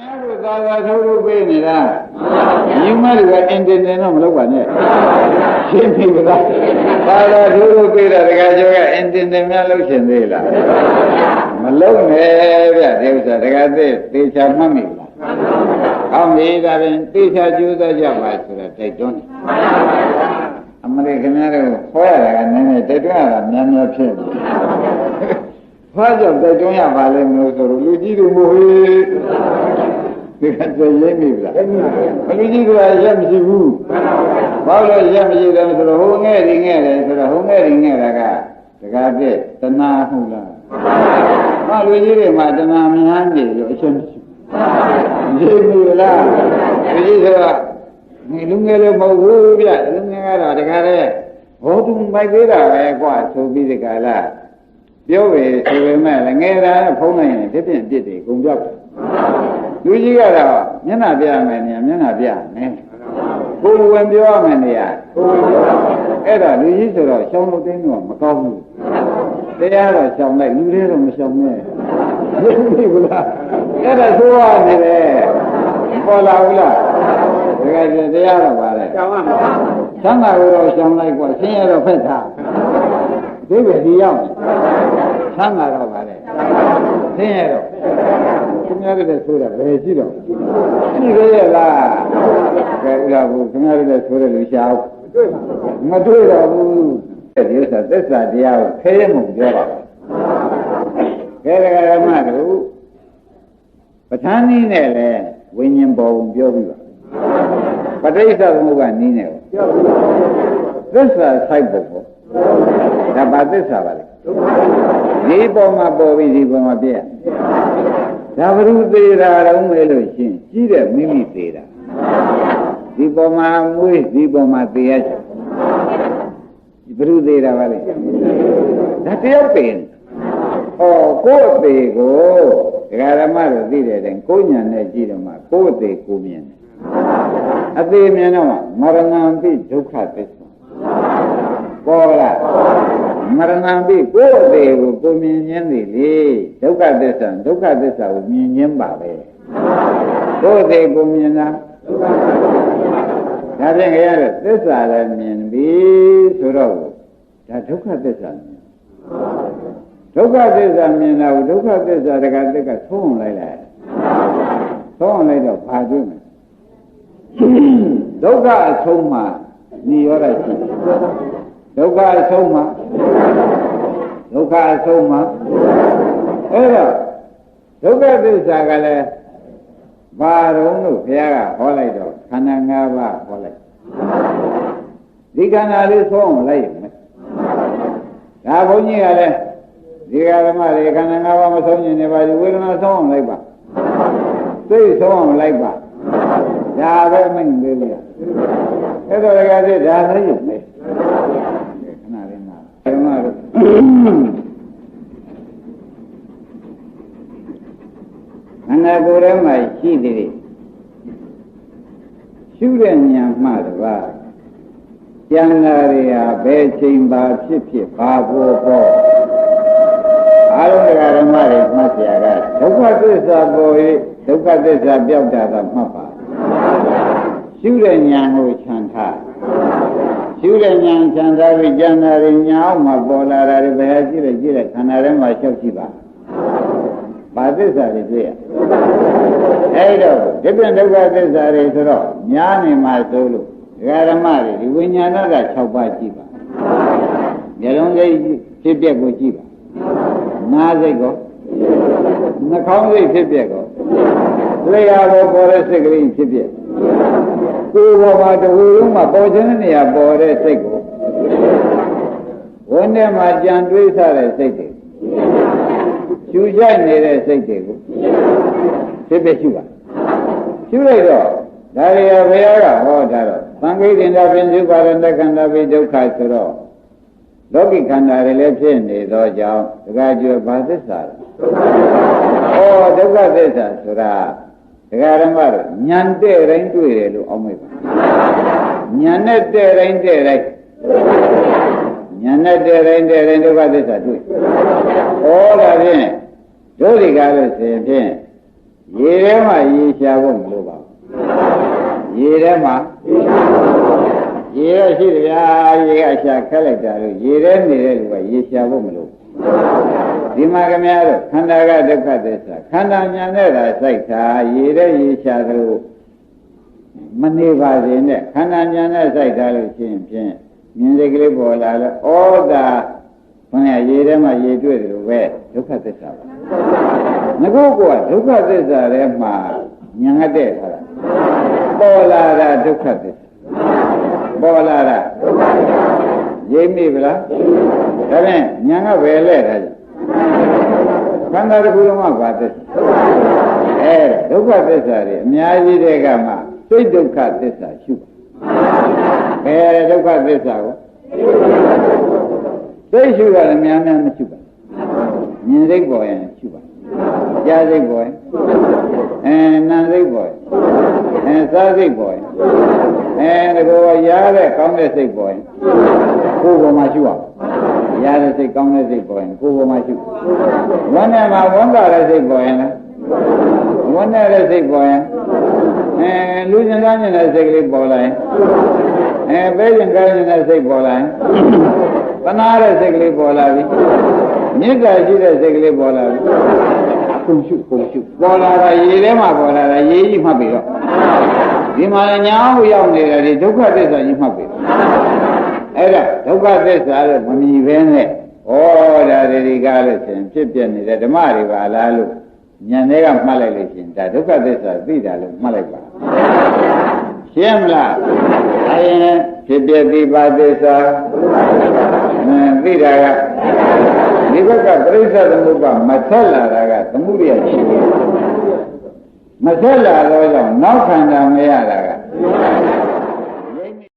အဲ့ဒါသာသာထုတ်ထုတ်ပေးနေတာညီမတွေကအင်တင်တင်တော့မလုပ်ပါနဲ့ရှင်းပြီကလားသာသာထုတ်ထုတ်ပေးတာတကယ်ကျော်ကအင်တင်တင်များလုပ်ရှင်သေးလားမလုပ်နဲ့ဗျဒီဥစ္စာတကယ်သိသေချာမှတ်မိလားအောင်းပြီဒါပြင်သေချာကြိုးစားကြပါဆိုတာတိုက်တွန်းတယ်အမလေးခင်ဗျားတို့ဟောရတာကနည်းနည်းတိုက်တွန်းရတာများများဖြစ်နေ ဘာကြောင့်တိုက်တွန်းရပါလဲမလို့ဆိုတော့လူကြီးတွေမို့ဟေးဒီကတည်းကရိပ်မိဗလားဘလူကြီးကရက်မရှိဘူးဘာလို့ရက်မရှိတယ်ဆိုတော့ဟိုငဲ့ဒီငဲ့တယ်ဆိုတော့ဟိုငဲ့ဒီငဲ့တာကတကားပြည့်တဏှာဟုတ်လားဘာလူကြီးတွေမှာတဏှာများနေလို့အချက်မရှိဘူးရိပ်မိလားလူကြီးဆိုတာဒီလူငယ်လည်းမဟုတ်ဘူးဗျလူငယ်ကတော့တကားလေဘောတုံမိုက်သေးတာပဲကွာဆိုပြီးဒီကလာ ပြောပဲဆိုပေမဲ့လည်းငယ်တာဖုံးလိုက်ရင်ဖြစ်ဖြစ်ပြစ်တယ်ကုန်ပြောက်တယ်လူကြီးကတော့မျက်နှာပြမယ်နေမျက်နှာပြမယ်ကိုယ်ဝင်ပြောရမယ်နေရအဲ့တော့လူကြီးဆိုတော့ရှောင်းလို့တင်းတော့မကောင်းဘူးတရားတော့ရှောင်းလိုက်လူတွေတော့မရှောင်းနဲ့သိဘူးလားအဲ့ဒါသိုးရနေတယ်ပေါ်လာဘူးလားတကယ်တရားတော့ပါလေရှောင်းရမှာသံဃာကိုတော့ရှောင်းလိုက်กว่าဆင်းရဲတော့ဖက်ထားဒီပဲဒီရောက် သံဃာတော့ပါလေဆင်းရဲတော့ခင်ဗျားတို့လည်းဆိုတာဘယ်ရှိတော့ရှိသေးရဲ့လားကဲဥလာဘူးခင်ဗျားတို့လည်းဆိုတယ်လူရှားမတွေ့တော့ဘူးဒီဥစ္စာသစ္စာတရားကိုခဲရမှုပြောတာကဲဒါကမှတို့ပဋ္ဌာန်းနည်းနဲ့လဲဝိညာဉ်ပေါ်ကိုပြောပြီးပါပဋိစ္စသမုပ္ပါနည်းနဲ့ပြောပြီးသစ္စာဆိုင်ဖို့ပေါ့ဒါပါသစ္စာပါလေ ဒီပေါ်မှာပေါ်ပြီးဒီပေါ်မှာပြည့်ဒါဘ ᱹ သေးတာတော့မဲလို့ရှင်ကြီးတဲ့မိမိသေးတာဒီပေါ်မှာမွေးဒီပေါ်မှာသေးရချက်ဘ ᱹ သေးတာပါလေဒါတယောက်ပင်ဩကိုယ့်အသေးကိုဒကာရမတို့သိတဲ့တိုင်ကိုညာနဲ့ကြည့်တော့မှကိုယ့်အသေးကိုမြင်တယ်အသေးမြင်တော့မရဏံပိဒုက္ခသစ္စာပေါ်လား မရဏံပိကိုယ့်အသေးကိုကိုမြင်ခြင်းသည်လေဒုက္ခသစ္စာဒုက္ခသစ္စာကိုမြင်ခြင်းပါပဲကိုယ့်အသေးကိုမြင်တာဒါဖြင့်ကြရတဲ့သစ္စာလည်းမြင်ပြီဆိုတော့ဒါဒုက္ခသစ္စာမြင်ဒုက္ခသစ္စာမြင်တာကိုဒုက္ခသစ္စာတကတက်ကသုံးလိုက်လိုက်သုံးလိုက်တော့ဘာတွေ့မလဲဒုက္ခအဆုံးမှនិရောဓရှိ ဒုက္ခအဆုံးမှဒုက္ခအဆုံးမှအဲ့တော့ဒုက္ခသစ္စာကလည်းဘာတော့လို့ဘုရားကဟောလိုက်တော့ခန္ဓာ၅ပါးဟောလိုက်ဒီခန္ဓာလေးဆုံးအောင်လိုက်ရမယ်ဒါဘုန်းကြီးကလည်းဒီကဓမ္မတွေခန္ဓာ၅ပါးမဆုံးရင်လည်းပါဒီဝေဒနာဆုံးအောင်လိုက်ပါသိဆုံးအောင်လိုက်ပါဒါပဲမင်းသေးဘူးအဲ့တော့တကယ်တည်းဒါလည်းရုပ်ပဲခဏလေးနာဓမ္မတို့ ခန္ဓာကိုယ်ထဲမှာရှိသေးရှုတဲ့ဉာဏ်မှတပါးကျန်တာတွေဟာဘယ်ချိန်ပါဖြစ်ဖြစ်ဘာပေါ်ပေါ်အာရုံကဓမ္မတွေမှတ်เสียကဒုက္ခသစ္စာပေါ်၍ဒုက္ခသစ္စာပြောက်တာကမှတ်ပါရှုတဲ့ဉာဏ်ကိုခြံထားရှုတဲ့ဉာဏ်ခြံထားပြီးကျန်တာတွေညာအောင်မှာပေါ်လာတာတွေဘယ်ဟာရှိလဲရှိတဲ့ခန္ဓာထဲမှာရှောက်ရှိပါ ဘာသစ္စာတွေတွေ့ရအဲ့တော့ဒီပြန်ဒုက္ခသစ္စာတွေဆိုတော့ညာနေမှာဆိုလို့ဒကာဓမ္မတွေဒီဝိညာဏက6ပါးရှိပါမျက်လုံးစိတ်ဖြစ်ပျက်ကိုကြည့်ပါနားစိတ်ကိုနှာခေါင်းစိတ်ဖြစ်ပျက်ကိုလျှာပေါ်ပေါ်တဲ့စိတ်ကလေးဖြစ်ပျက်ကိုယ်ပေါ်မှာတဝူလုံးမှာပေါ်ခြင်းတဲ့နေရာပေါ်တဲ့စိတ်ကိုဝန်းထဲမှာကြံတွေးစားတဲ့စိတ်တွေ ရှူကြိုက်နေတဲ့စိတ်တွေကိုဖြစ်ဖြစ်ရှုပါရှုလိုက်တော့ဒါရီယဘုရားကဟောထားတော့သံဃိတင်တာပြင်စုပါရဏခန္ဓာပိဒုက္ခဆိုတော့လောကီခန္ဓာတွေလည်းဖြစ်နေသောကြောင့်တခါကျွယ်ဘာသစ္စာလဲဩဒုက္ခသစ္စာဆိုတာဒကာရမတို့ညံတဲ့တိုင်းတွေ့တယ်လို့အောက်မိပါညံနဲ့တဲ့တိုင်းတဲ့တိုင်း ညံနဲ့တဲ့တိုင်းတဲ့တိုင်းဒုက္ခသစ္စာတွေ့ဩဒါဖြင့်တို့ဒီကားလို့ဆိုရင်ဖြင့်ရေထဲမှာရေရှာဖို့မလိုပါဘူးရေထဲမှာရေရရှိတယ်ဗျာရေကရှာခက်လိုက်တာလို့ရေထဲနေတဲ့လူကရေရှာဖို့မလိုဘူးဒီမှာခင်ဗျားတို့ခန္ဓာကဒုက္ခသစ္စာခန္ဓာညာနဲ့သာစိုက်တာရေထဲရေရှာသလိုမနေပါစေနဲ့ခန္ဓာညာနဲ့စိုက်တာလို့ရှိရင်ဖြင့် မြင်စိတ်ကလေးပေါ်လာလို့ဩတာဘုရားရေထဲမှာရေတွေ့တယ်လို့ပဲဒုက္ခသစ္စာပါငါကကဒုက္ခသစ္စာထဲမှာညာငတ်တဲ့ထားတာပေါ်လာတာဒုက္ခသစ္စာပေါ်လာတာရိပ်မိဗလားဒါဖြင့်ညာကပဲလဲတာကြခန္ဓာတစ်ခုလုံးကဘာသစ္စာအဲဒုက္ခသစ္စာတွေအများကြီးတဲ့ကမှစိတ်ဒုက္ခသစ္စာရှုပါ ဘယ်ဒုက္ခသစ္စာကိုစိတ်ရှုတာလည်းများများမရှုပါမြင်စိတ်ပေါ်ရင်ရှုပါကြားစိတ်ပေါ်ရင်အဲနာစိတ်ပေါ်ရင်အဲစားစိတ်ပေါ်ရင်အဲဒီဘောရားတဲ့ကောင်းတဲ့စိတ်ပေါ်ရင်ကိုယ်ပေါ်မှာရှုအောင်ရတဲ့စိတ်ကောင်းတဲ့စိတ်ပေါ်ရင်ကိုယ်ပေါ်မှာရှုဝမ်းနဲ့မှာဝန်တာတဲ့စိတ်ပေါ်ရင်လည်းဝမ်းနဲ့တဲ့စိတ်ပေါ်ရင်အဲလူကျင်သားကျင်တဲ့စိတ်ကလေးပေါ်လာရင် အဲပဲကျင်ကားကျင်တဲ့စိတ်ပေါ်လာရင်သနာတဲ့စိတ်ကလေးပေါ်လာပြီမေတ္တာရှိတဲ့စိတ်ကလေးပေါ်လာပြီကုရှုကုရှုပေါ်လာတာရေထဲမှာပေါ်လာတာရေကြီးမှတ်ပြီတော့ဒီမှာညာဟုရောက်နေတယ်ဒီဒုက္ခသစ္စာကြီးမှတ်ပြီအဲ့ဒါဒုက္ခသစ္စာလို့မမြည်ဘဲနဲ့ဩဒါတွေကားလို့ရှင်ဖြစ်ပြနေတဲ့ဓမ္မတွေပါလားလို့ဉာဏ်တွေကမှတ်လိုက်လို့ရှင်ဒါဒုက္ခသစ္စာသိတာလို့မှတ်လိုက်ပါ ရှင်းမလားအဲရင်ဖြစ်ပြတိပါသစ္စာအဲသိတာကဒီဘက်ကပြိဿသမုပ္ပါမဆက်လာတာကသမှုရိယရှိတယ်မဆက်လာတော့ကြောင့်နောက်ခန္ဓာမရတာက